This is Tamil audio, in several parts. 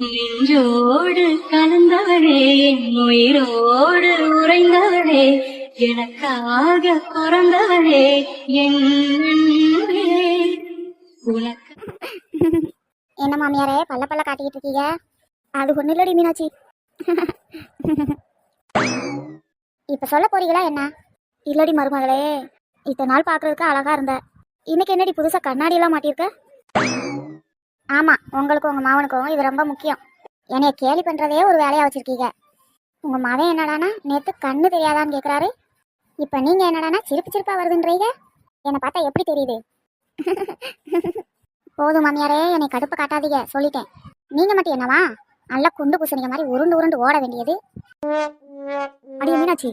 நெஞ்சோடு கலந்தவளே என் உயிரோடு உறைந்தவளே எனக்காக பிறந்தவளே என் உனக்கு என்ன மாமியாரே பல்ல பல்ல காட்டிக்கிட்டு இருக்கீங்க? அது ஒன்றும் இல்லடி மீனாட்சி. இப்ப சொல்ல போறீங்களா என்ன? இல்லடி மருமகளே இத்தனை நாள் பாக்குறதுக்கு அழகா இருந்த. இன்னைக்கு என்னடி புதுசா கண்ணாடி எல்லாம் மாட்டியிருக்க? ஆமாம் உங்களுக்கும் உங்கள் மாவனுக்கும் இது ரொம்ப முக்கியம். என்னைய கேலி பண்ணுறதே ஒரு வேலையாக வச்சுருக்கீங்க. உங்கள் மகன் என்னடானா நேற்று கண்ணு தெரியாதான்னு கேட்குறாரு இப்போ நீங்கள் என்னடானா சிரிப்பு சிரிப்பாக வருதுன்றீங்க? என்னை பார்த்தா எப்படி தெரியுது? போதும் மாமியாரே என்னை கடுப்பு காட்டாதீங்க சொல்லிட்டேன். நீங்க மட்டும் என்னவா? நல்லா குண்டு பூசணிக்க மாதிரி உருண்டு உருண்டு ஓட வேண்டியது. அடி மீனாட்சி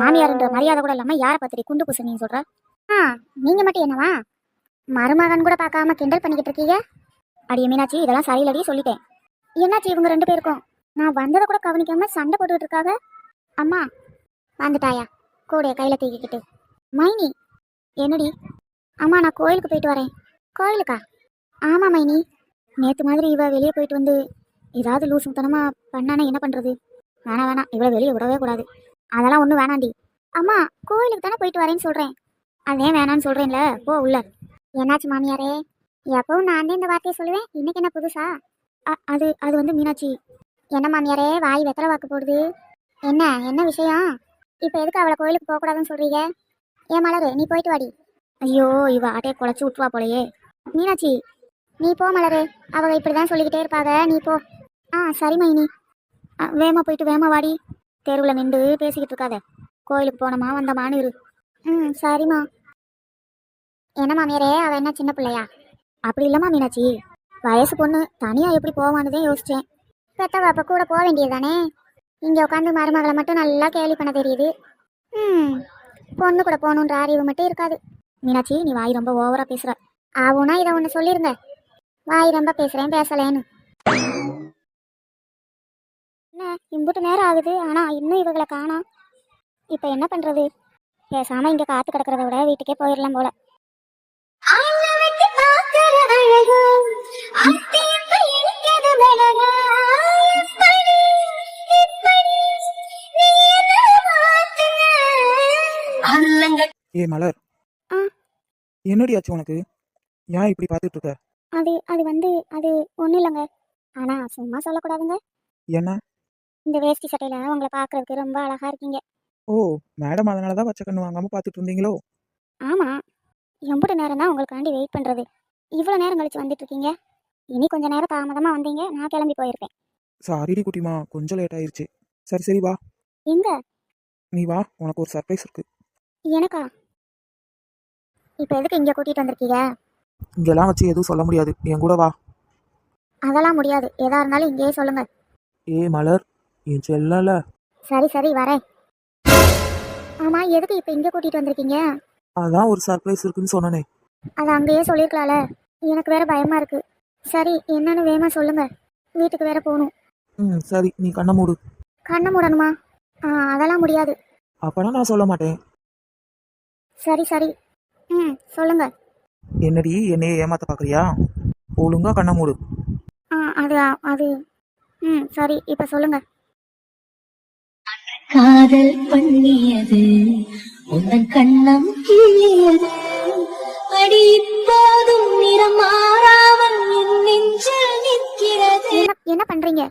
மாமியார்ன்ற மரியாதை கூட இல்லாம யாரை பத்திரி குண்டு பூசணின்னு சொல்ற? ஆ நீங்க மட்டும் என்னவா? மருமகன் கூட பார்க்காம கிண்டல் பண்ணிக்கிட்டு இருக்கீங்க? அடிய மீனாட்சி இதெல்லாம் சரியில்லடி சொல்லிட்டேன். என்னாச்சு இவங்க ரெண்டு பேருக்கும்? நான் வந்ததை கூட கவனிக்காம சண்டை போட்டுக்கிட்டு இருக்காங்க அம்மா வந்துட்டாயா? கூடைய கையில தூக்கிக்கிட்டு. மைனி என்னடி? அம்மா நான் கோயிலுக்கு போயிட்டு வரேன். கோயிலுக்கா? ஆமா மைனி. நேற்று மாதிரி இவ வெளியே போயிட்டு வந்து ஏதாவது லூசுத்தனமா பண்ணானே என்ன பண்றது? வேணாம் வேணாம் இவ்வளோ வெளியே விடவே கூடாது. அதெல்லாம் ஒன்றும் வேணாண்டி. அம்மா கோயிலுக்கு தானே போயிட்டு வரேன்னு சொல்கிறேன் அதே வேணான்னு சொல்கிறேன்ல போ உள்ள. என்னாச்சு மாமியாரே? எப்பவும் நான் தான் இந்த வார்த்தையை சொல்லுவேன். இன்னைக்கு என்ன புதுசா? அ- அது அது வந்து மீனாட்சி. என்ன மாமியாரே வாய் வெத்தலை வாக்கு போடுது. என்ன என்ன விஷயம்? இப்போ எதுக்கு அவளை கோயிலுக்கு போகக்கூடாதுன்னு சொல்கிறீங்க ஏன் மலரு நீ போயிட்டு வாடி. ஐயோ இவ ஆட்டையை குழச்சி விட்டுவா போலயே. மீனாட்சி நீ போ மலரு. இப்படி தான் சொல்லிக்கிட்டே இருப்பாங்க நீ போ. ஆ சரி மைனி. வேமா போயிட்டு வேமா வாடி. தெருவில் நின்று பேசிக்கிட்டு இருக்காத. கோயிலுக்கு போனோமா வந்தமான்னு இரு. ம் சரிம்மா. என்ன மாமியாரே அவள் என்ன சின்ன பிள்ளையா? அப்படி இல்லைம்மா மீனாட்சி. வயசு பொண்ணு தனியாக எப்படி போவான்னு தான் யோசிச்சேன். பெத்தவ அப்போ கூட போக வேண்டியதுதானே? இங்கே உட்காந்து மருமகளை மட்டும் நல்லா கேலி பண்ண தெரியுது. ம் பொண்ணு கூட போகணுன்ற அறிவு மட்டும் இருக்காது. மீனாட்சி நீ வாய் ரொம்ப ஓவரா பேசுற. ஆகும்னா இதை ஒன்று சொல்லிருங்க. வாய் ரொம்ப பேசுகிறேன் பேசலேன்னு. என்ன இம்புட்டு நேரம் ஆகுது. ஆனா இன்னும் இவங்களை காணோம். இப்போ என்ன பண்றது? பேசாம இங்க காத்து கிடக்கிறத விட வீட்டுக்கே போயிடலாம் போல. ஏ மலர். ஆ. என்னடி ஆச்சு உனக்கு? ஏன் இப்படி பார்த்துட்டு இருக்க? அது அது வந்து அது ஒன்றும் இல்லைங்க. ஆனா சும்மா சொல்லக்கூடாதுங்க. என்ன? இந்த வேஷ்டி சட்டையில உங்களை பார்க்கறதுக்கு ரொம்ப அழகா இருக்கீங்க. ஓ மேடம் அதனால தான் வச்ச கண்ணு வாங்காம பார்த்துட்டு இருந்தீங்களோ? ஆமா. எம்புட்டு நேரம் தான் உங்களுக்காண்டி வெயிட் பண்றது. இவ்வளோ நேரம் கழிச்சு வந்துட்டு இருக்கீங்க இனி கொஞ்ச நேரம் தாமதமா வந்தீங்க நான் கிளம்பி போயிருப்பேன். சாரிடி குட்டிமா கொஞ்சம் லேட் ஆயிருச்சு. சரி சரி வா. எங்க? நீ வா உனக்கு ஒரு சர்ப்ரைஸ் இருக்கு. எனக்கா? இப்போ எதுக்கு இங்கே கூட்டிட்டு வந்திருக்கீங்க? இங்கெல்லாம் வச்சு எதுவும் சொல்ல முடியாது. என் கூட வா. அதெல்லாம் முடியாது. எதா இருந்தாலும் இங்கேயே சொல்லுங்க. ஏ மலர். என் செல்லல. சரி சரி வரேன். ஆமா எதுக்கு இப்போ இங்கே கூட்டிட்டு வந்திருக்கீங்க? அதான் ஒரு சர்ப்ரைஸ் இருக்குன்னு சொன்னனே. அதை அங்கேயே சொல்லியிருக்கலாம்ல எனக்கு வேற பயமா இருக்கு. சரி என்னன்னு வேகமா சொல்லுங்க. வீட்டுக்கு வேற போகணும். ம் சரி நீ கண்ணை மூடு. கண்ணை மூடணுமா? ஆ அதெல்லாம் முடியாது. அப்பனா நான் சொல்ல மாட்டேன். சரி சரி. ம் சொல்லுங்க. என்னடி என்னைய ஏமாத்த பார்க்கறியா ஒழுங்கா கண்ணை மூடு. ஆ அது அது. ம் சரி இப்போ சொல்லுங்க. காதல் பண்ணியது உந்தன் கண்ணம் கிள்ளியது அடி இப்போதும் நிறம் மாறாமல் என் நெஞ்சில் நிற்கிறது. என்ன பண்றீங்க?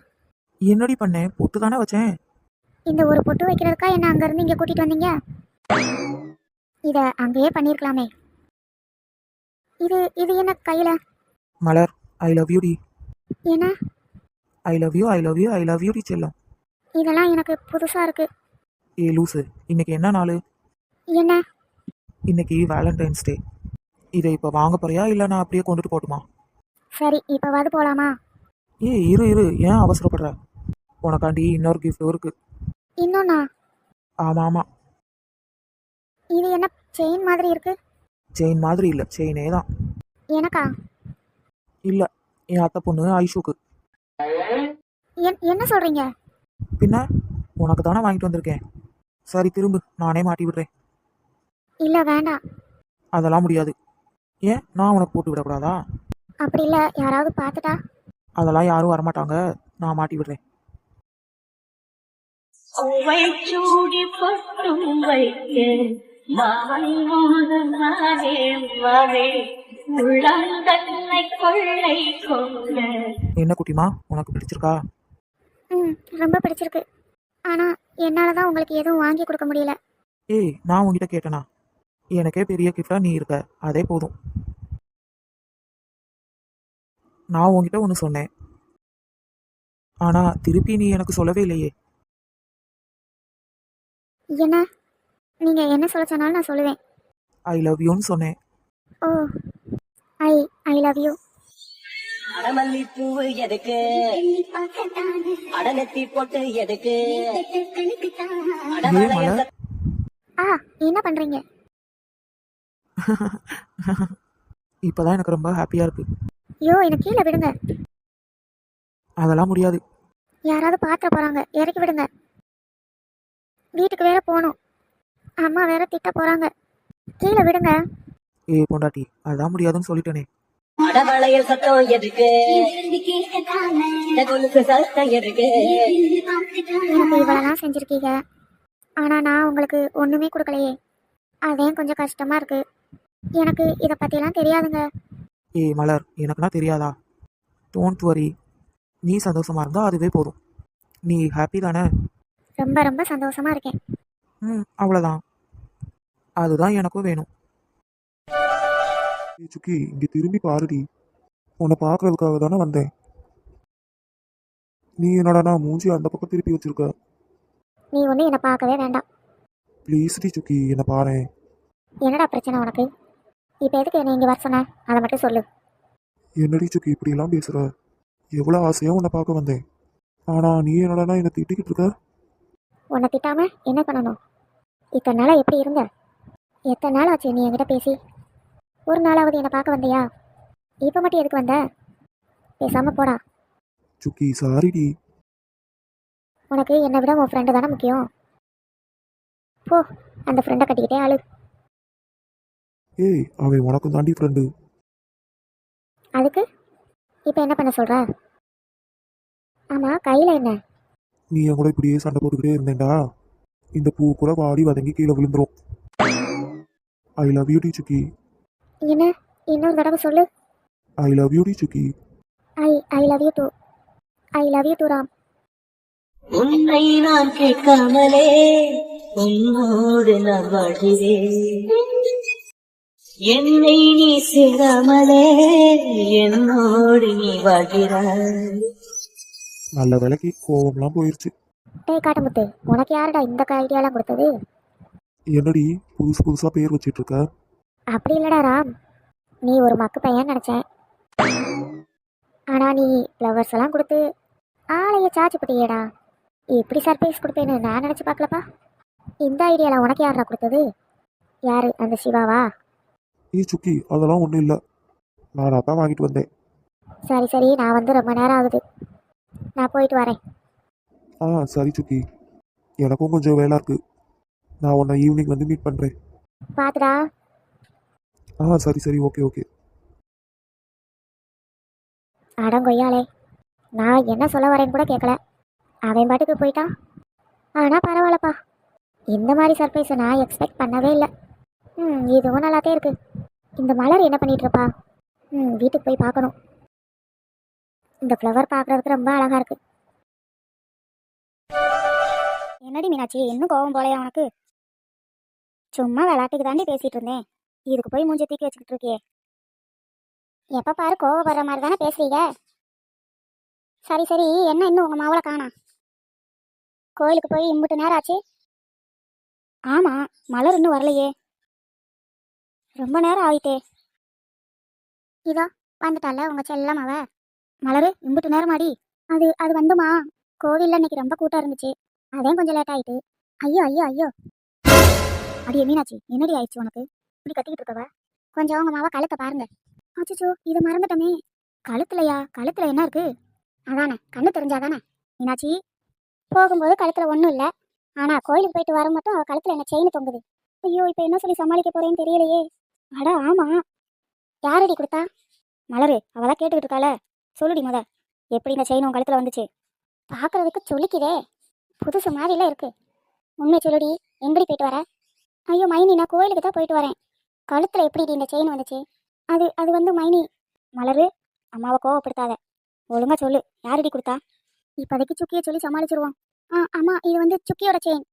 என்னடி பண்ணேன் பொட்டு தானே வச்சேன். இந்த ஒரு பொட்டு வைக்கிறதுக்கா என்ன அங்கேருந்து இங்கே கூட்டிட்டு வந்தீங்க? இதை அங்கேயே பண்ணியிருக்கலாமே இது இது என்ன கையில்? மலர் ஐ லவ் யூ டி. என்ன? I love you I love you I love you D செல்லம். இதெல்லாம் எனக்கு புதுசாக இருக்கு. ஏ லூசு இன்னைக்கு என்ன நாள்? என்ன? இன்னைக்கு வேலண்டைன்ஸ் டே இதை இப்போ வாங்க போறியா? இல்லை நான் அப்படியே கொண்டுட்டு போட்டுமா? சரி இப்போவாது போகலாமா ஏ இரு இரு. ஏன் அவசரப்படுற? உனக்காண்டி இன்னொரு கிஃப்ட்டும் இருக்கு. இன்னொன்னா? ஆமாம் ஆமாம் இது என்ன செயின் மாதிரி இருக்கு? செயின் மாதிரி இல்லை. செயினே தான். எனக்கா? இல்லை. என் அத்தை பொண்ணு ஐஷுக்கு. என் என்ன சொல்றீங்க? பின்ன உனக்கு தானே வாங்கிட்டு வந்திருக்கேன். சரி திரும்பு. நானே மாட்டி விடுறேன். இல்லை வேண்டாம். அதெல்லாம் முடியாது. ஏன்? நான் உனக்கு போட்டு விடக்கூடாதா? அப்படி இல்லை யாராவது பார்த்துட்டா? அதெல்லாம் யாரும் வரமாட்டாங்க. நான் மாட்டி விடுறேன். சூடி பொட்டும் என்ன குட்டிமா? உனக்கு பிடிச்சிருக்கா? ம் ரொம்ப பிடிச்சிருக்கு. ஆனால் என்னால் தான் உங்களுக்கு எதுவும் வாங்கி கொடுக்க முடியல. ஏய் நான் உன்கிட்ட கேட்டேனா? எனக்கே பெரிய கிஃப்டா நீ இருக்க. அதே போதும். நான் உன்கிட்ட ஒன்று சொன்னேன். ஆனா திருப்பி நீ எனக்கு சொல்லவே இல்லையே. என்ன? நீங்கள் என்ன சொல்ல சொன்னாலும் நான் சொல்லுவேன். ஐ லவ் யூன்னு சொன்னேன். ஓ ஐ ஐ லவ் யூ அடமல்லி பூவு எதுக்கு? அடநெத்தி போட்டு எதுக்கு? ஏன் மலர் ஆ என்ன பண்ணுறீங்க இப்பதான் எனக்கு ரொம்ப ஹாப்பியா இருக்கு. ஐயோ என்னை கீழே விடுங்க. அதெல்லாம் முடியாது. யாராவது பாத்திர போகிறாங்க இறக்கி விடுங்க. வீட்டுக்கு வேற போகணும். அம்மா வேற திட்ட போகிறாங்க கீழே விடுங்க. ஏய் பொண்டாட்டி அதான் முடியாதுன்னு சொல்லிட்டேனே. அடவளையல் சத்தம் எதுக்கு? இந்த கொலுசு சத்தம் எதுக்கு? எனக்கு இவ்வளோலாம் செஞ்சுருக்கீங்க? ஆனால் நான் உங்களுக்கு ஒன்றுமே கொடுக்கலையே. அதே கொஞ்சம் கஷ்டமாக இருக்குது எனக்கு இதை பற்றிலாம் தெரியாதுங்க. ஏய் மலர் எனக்குனா தெரியாதா? டோன்ட் வரி நீ சந்தோஷமா இருந்தா அதுவே போதும். நீ ஹாப்பி தானே? ரொம்ப ரொம்ப சந்தோஷமாக இருக்கேன். ம் அவ்வளோதான் அதுதான் எனக்கும் வேணும். ஏய் சுக்கி இங்க திரும்பி பாருடி. உன்னை பார்க்கறதுக்காக தானே வந்தேன். நீ என்னடா மூஞ்சி அந்த பக்கம் திருப்பி வச்சிருக்க? நீ ஒன்றும் என்னை பார்க்கவே வேண்டாம். ப்ளீஸ் டி சுக்கி என்னை பாரேன். என்னடா பிரச்சனை உனக்கு? இப்போ எதுக்கு என்னை இங்கே வர சொன்ன? அதை மட்டும் சொல்லு. என்னடி சுக்கி இப்படியெல்லாம் பேசுற? எவ்வளோ ஆசையா உன்னை பார்க்க வந்தேன். ஆனா நீ என்னடா என்னை திட்டிக்கிட்டு இருக்க? உன்னை திட்டாம என்ன பண்ணணும்? இத்தனை நாளாக எப்படி இருந்த? எத்தனை நாள் ஆச்சு நீ என்கிட்ட பேசி? ஒரு நாளாவது என்னை பார்க்க வந்தியா? இப்போ மட்டும் எதுக்கு வந்த? பேசாமல் போடா. சுக்கி சாரிடி. உனக்கு என்னை விட உன் ஃப்ரெண்டு தானே முக்கியம்? போ அந்த ஃப்ரெண்டை கட்டிக்கிட்டே ஆளு ஏய் அவன் உனக்கும் தாண்டி ஃப்ரெண்டு அதுக்கு? இப்போ என்ன பண்ண சொல்ற? ஆமாம் கையில் என்ன? நீ என் கூட இப்படியே சண்டை போட்டுக்கிட்டே இருந்தேன்டா. இந்த பூ கூட வாடி வதங்கி கீழே விழுந்துரும். ஐ லவ் யூ டி சுக்கி என்ன? இன்னொரு தடவை சொல்லு. I love you D Sukki I I love you too I love you too Ram. உன்னை நான் கேட்காமலே உன்னோடு நான் வாழ்கிறேன். என்னை நீ சேராமலே என்னோடு நீ வாழ்கிறாய். நல்ல வேலைக்கு கோவம்லாம் போயிருச்சு. டேய் காட்டமுத்து உனக்கு யாருடா இந்த ஐடியாலாம் கொடுத்தது? என்னடி புதுசு புதுசா பேர் வச்சிட்டு இருக்க அப்படி இல்லடா ராம். நீ ஒரு மக்கு பையன் நினச்சேன். ஆனால் நீ ஃப்ளவர்ஸ் எல்லாம் கொடுத்து ஆளைய சாச்சு போட்டியேடா இப்படி சர்ப்ரைஸ் கொடுப்பேன்னு நான் நினச்சி பார்க்கலப்பா. இந்த ஐடியாலாம் உனக்கு யாரா கொடுத்தது? யாரு? அந்த சிவாவா? ஏய் சுக்கி அதெல்லாம் ஒன்றும் இல்லை. நான் அதான் வாங்கிட்டு வந்தேன். சரி சரி நான் வந்து ரொம்ப நேரம் ஆகுது. நான் போயிட்டு வரேன். ஆ சரி சுக்கி. எனக்கும் கொஞ்சம் வேலை இருக்கு. நான் உன்னை ஈவினிங் வந்து மீட் பண்ணுறேன் பார்த்துடா ஆ சரி சரி ஓகே ஓகே அடங்கொய்யாலே நான் என்ன சொல்ல வரேன்னு கூட கேட்கல அவன் பாட்டுக்கு போயிட்டான். ஆனால் பரவாயில்லப்பா. இந்த மாதிரி சர்ப்ரைஸை நான் எக்ஸ்பெக்ட் பண்ணவே இல்லை. ம் இதுவும் நல்லாத்தே இருக்கு. இந்த மலர் என்ன பண்ணிட்டு இருப்பா ம் வீட்டுக்கு போய் பார்க்கணும். இந்த ஃப்ளவர் பார்க்குறதுக்கு ரொம்ப அழகா இருக்கு. என்னடி மீனாட்சி இன்னும் கோவம் போலையா உனக்கு? சும்மா விளாட்டுக்கு தாண்டி பேசிட்டு இருந்தேன். இதுக்கு போய் மூஞ்சி தூக்கி வச்சுக்கிட்டு இருக்கியே. எப்போ பாரு கோவப்படுற மாதிரி தானே பேசுறீங்க. சரி சரி என்ன இன்னும் உங்கள் மாவளை காணா? கோயிலுக்கு போய் இம்புட்டு நேரம் ஆச்சு? ஆமாம் மலர் இன்னும் வரலையே. ரொம்ப நேரம் ஆயிட்டே. இதோ வந்துட்டால உங்கள் செல்லமாவ மலரு இம்புட்டு நேரம் ஆடி அது அது வந்துமா? கோவில்ல இன்னைக்கு ரொம்ப கூட்டம் இருந்துச்சு. அதே கொஞ்சம் லேட் ஆயிட்டு. ஐயோ ஐயோ ஐயோ. அடியே மீனாட்சி? என்னடி ஆயிடுச்சு உனக்கு? இப்படி கத்திக்கிட்டு இருக்கவ? கொஞ்சம் உங்க மாவ கழுத்தை பாருங்க. அச்சோ இதை மறந்துட்டோமே. கழுத்துலையா? கழுத்துல என்ன இருக்கு? அதானே கண்ணு தெரிஞ்சாதானே மீனாட்சி போகும்போது கழுத்துல ஒன்றும் இல்லை. ஆனா கோயிலுக்கு போயிட்டு வர மட்டும் அவள் கழுத்துல என்ன செயின் தொங்குது. ஐயோ இப்போ என்ன சொல்லி சமாளிக்க போறேன்னு தெரியலையே. அட ஆமா. யாரடி கொடுத்தா? மலரு அவளா கேட்டுக்கிட்டு இருக்காள. சொல்லுடி முத. எப்படி இந்த செயின் உன் கழுத்துல வந்துச்சு? பார்க்கறதுக்கு சொல்லிக்குதே. புதுசு மாதிரிலாம் இருக்கு. உண்மை சொல்லுடி எங்கடி போயிட்டு வர? ஐயோ மைனி நான் கோயிலுக்கு தான் போயிட்டு வரேன். கழுத்தில் எப்படி இந்த செயின் வந்துச்சு? அது அது வந்து மைனி. மலரு அம்மாவை கோவப்படுத்தாத. ஒழுங்கா சொல்லு யாரடி கொடுத்தா? இப்போதைக்கு சுக்கியை சொல்லி சமாளிச்சிருவோம். ஆ அம்மா இது வந்து சுக்கியோட செயின்.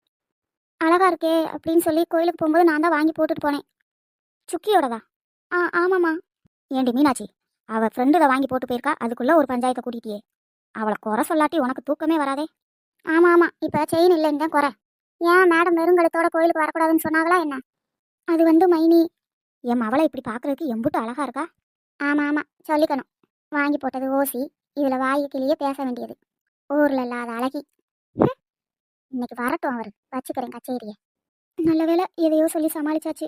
அழகா இருக்கே அப்படின்னு சொல்லி கோயிலுக்கு போகும்போது நான் தான் வாங்கி போட்டுட்டு போனேன். சுக்கியோடதா? ஆ ஆமாம்மா. ஏண்டி மீனாட்சி அவள் ஃப்ரெண்டில் வாங்கி போட்டு போயிருக்கா அதுக்குள்ளே ஒரு பஞ்சாயத்தை கூட்டிகிட்டியே அவளை குறை சொல்லாட்டி உனக்கு தூக்கமே வராதே. ஆமாம் ஆமாம் இப்போ செயின் இல்லைன்னு தான் குறை. ஏன் மேடம் வெறுங்கலத்தோட கோயிலுக்கு வரக்கூடாதுன்னு சொன்னாங்களா என்ன? அது வந்து மைனி. என் அவளை இப்படி பார்க்குறதுக்கு எம்புட்டு அழகா இருக்கா? ஆமாம் ஆமாம் சொல்லிக்கணும். வாங்கி போட்டது ஓசி இதில் வாயுக்கிலேயே பேச வேண்டியது. ஊரில் இல்லாத அழகி. இன்னைக்கு வரட்டும் அவர் வச்சுக்கிறேன் கச்சேரியை. நல்ல வேலை எதையோ சொல்லி சமாளிச்சாச்சு.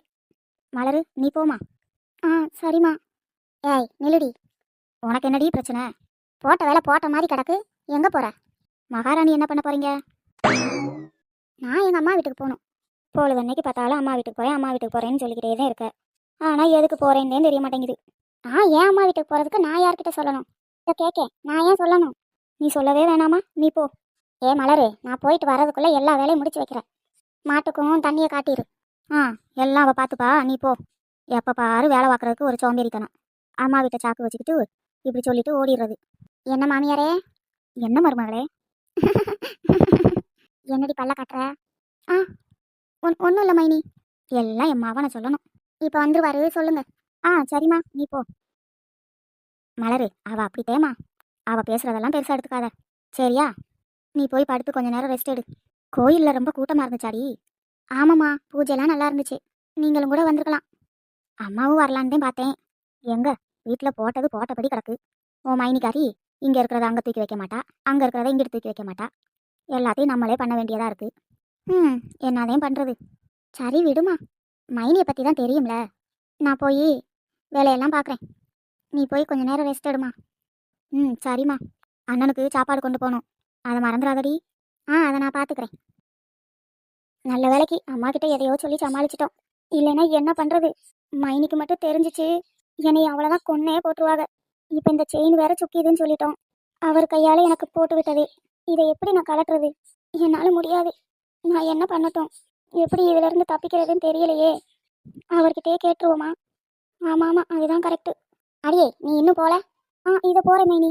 மலரு நீ போமா ஆ சரிம்மா. ஏய் நிலுடி உனக்கு என்னடி பிரச்சனை? போட்ட வேலை போட்ட மாதிரி கிடக்கு. எங்கே போகிற மகாராணி என்ன பண்ண போகிறீங்க நான் எங்கள் அம்மா வீட்டுக்கு போகணும். பொழுது அன்னைக்கு பார்த்தாலும் அம்மா வீட்டுக்கு போகிறேன் அம்மா வீட்டுக்கு போகிறேன்னு சொல்லிக்கிட்டே தான் இருக்க ஆனால் எதுக்கு போறேன்னே தெரிய மாட்டேங்குது. நான் ஏன் அம்மா வீட்டுக்கு போகிறதுக்கு நான் யார்கிட்ட சொல்லணும்? இதை கேட்க நான் ஏன் சொல்லணும்? நீ சொல்லவே வேணாமா? நீ போ. ஏ மலரு நான் போயிட்டு வர்றதுக்குள்ளே எல்லா வேலையும் முடிச்சு வைக்கிறேன். மாட்டுக்கும் தண்ணியை காட்டிடு ஆ எல்லாம் அவள் பார்த்துப்பா நீ போ. எப்போ பாரு வேலை பார்க்குறதுக்கு ஒரு சோம்பேறித்தனம். அம்மா வீட்டை சாக்கு வச்சுக்கிட்டு இப்படி சொல்லிட்டு ஓடிடுறது. என்ன மாமியாரே? என்ன மருமகளே? என்னடி பல்ல கட்டுற? ஆ ஒன் ஒன்றும் இல்லை மைனி. எல்லாம் என் நான் சொல்லணும். இப்போ வந்துருவாரு சொல்லுங்க. ஆ சரிம்மா நீ போ. மலரு அவள் அப்படி தேமா? அவ பேசுகிறதெல்லாம் பெருசாக எடுத்துக்காத. சரியா? நீ போய் படுத்து கொஞ்ச நேரம் ரெஸ்ட் எடு. கோயிலில் ரொம்ப கூட்டமாக இருந்துச்சாடி? ஆமாம்மா பூஜைலாம் நல்லா இருந்துச்சு. நீங்களும் கூட வந்திருக்கலாம். அம்மாவும் வரலான்னு தான் பார்த்தேன். எங்க? வீட்டில் போட்டது போட்டபடி கிடக்கு. ஓ மைனிக்காரி இங்கே இருக்கிறத அங்கே தூக்கி வைக்க மாட்டா. அங்கே இருக்கிறத இங்கே தூக்கி வைக்க மாட்டா. எல்லாத்தையும் நம்மளே பண்ண வேண்டியதாக இருக்குது ம் என்னதையும் பண்ணுறது சரி விடுமா. மைனியை பற்றி தான் தெரியும்ல. நான் போய் வேலையெல்லாம் பார்க்குறேன் நீ போய் கொஞ்சம் நேரம் ரெஸ்ட் எடுமா. ம் சரிம்மா. அண்ணனுக்கு சாப்பாடு கொண்டு போகணும். அதை மறந்துடாதடி. ஆ அதை நான் பார்த்துக்கிறேன் நல்ல வேலைக்கு அம்மா கிட்ட எதையோ சொல்லி சமாளிச்சிட்டோம். இல்லைன்னா என்ன பண்ணுறது மைனிக்கு மட்டும் தெரிஞ்சிச்சு. என்னை அவ்வளோதான் கொன்னே போட்டுருவாங்க. இப்போ இந்த செயின் வேற சுக்கிதுன்னு சொல்லிட்டோம். அவர் கையால் எனக்கு போட்டு விட்டது. இதை எப்படி நான் கலட்டுறது என்னால் முடியாது. நான் என்ன பண்ணட்டும்? எப்படி இதிலிருந்து தப்பிக்கிறதுன்னு தெரியலையே. அவர்கிட்டயே கேட்டுருவோமா? ஆமாம் ஆமாம் அதுதான் கரெக்டு அடியே நீ இன்னும் போல? ஆ இதை போகிறேன் மைனி.